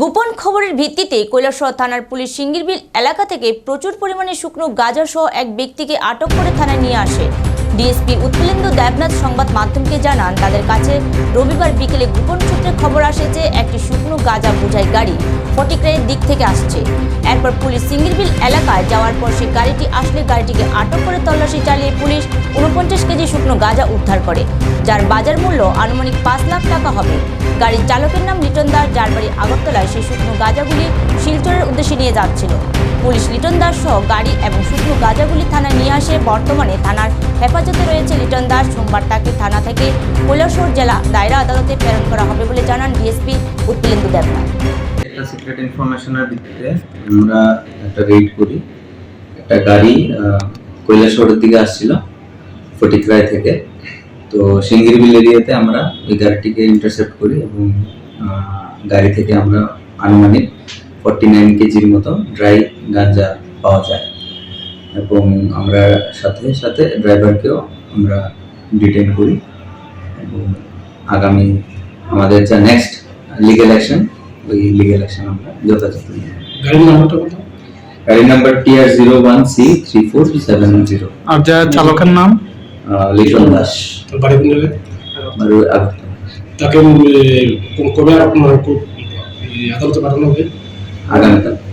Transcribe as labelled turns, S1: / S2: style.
S1: গোপন খবরের ভিত্তিতে কৈলাসহর থানার পুলিশ সিঙ্গিরবিল এলাকা থেকে প্রচুর পরিমাণে শুকনো গাঁজা সহ এক ব্যক্তিকে আটক করে থানায় নিয়ে আসে। ডিএসপি উৎপলেন্দু দেবনাথ সংবাদ মাধ্যমকে জানান, তাদের কাছে রবিবার বিকেলে গোপন সূত্রে খবর আসে যে একটি শুকনো গাঁজা বোঝাই গাড়ি ফটিকরাইয়ের দিক থেকে আসছে। এরপর পুলিশ সিঙ্গিরবিল এলাকায় যাওয়ার পর সেই গাড়িটি আসলে গাড়িটিকে আটক করে তল্লাশি চালিয়ে পুলিশ উনপঞ্চাশ কেজি শুকনো গাঁজা উদ্ধার করে, যার বাজার মূল্য আনুমানিক পাঁচ লাখ টাকা হবে। গাড়ির চালকের নাম লিটন দাস, যার বাড়ি আগরতলায় সেই শুকনো গাঁজাগুলি শিলচরের উদ্দেশ্যে নিয়ে যাচ্ছিল। পুলিশ লিটন দাস সহ গাড়ি এবং শুকনো গাঁজাগুলি থানায় নিয়ে আসে, বর্তমানে থানার হেফাজতে রয়েছে লিটন দাস। সোমবার তাকে থানা থেকে কৈলাসহর জেলা দায়রা আদালতে প্রেরণ করা হবে বলে জানান ডিএসপি উৎপলেন্দু দেবনাথ।
S2: একটা সিক্রেট ইনফরমেশনের ভিত্তিতে আমরা একটা রেড করি। একটা গাড়ি কৈলাসহরের দিকে আসছিল, ফটিকরায় থেকে। তো সিঙ্গিরবিল এরিয়াতে আমরা ওই গাড়িটিকে ইন্টারসেপ্ট করি এবং গাড়ি থেকে আমরা আনুমানিক ফর্টি নাইন কেজির মতো ড্রাই গাঞ্জা পাওয়া যায়। এবং আমরা সাথে সাথে ড্রাইভারকেও আমরা ডিটেন করি। এবং আগামী আমাদের যা নেক্সট লিগেল অ্যাকশন ওই লিগেল অ্যাকশন আমরা যথাযথ নিই।
S3: গাড়ির নাম্বারটা কত
S2: গাড়ি number TR zero one C three four seven zero
S4: আর যার চালকের নাম?
S2: লিটন দাস।
S3: বাড়ি কোন জায়গায় তাকে কবে মানে আদালতে পাঠানো হবে?
S2: 好的。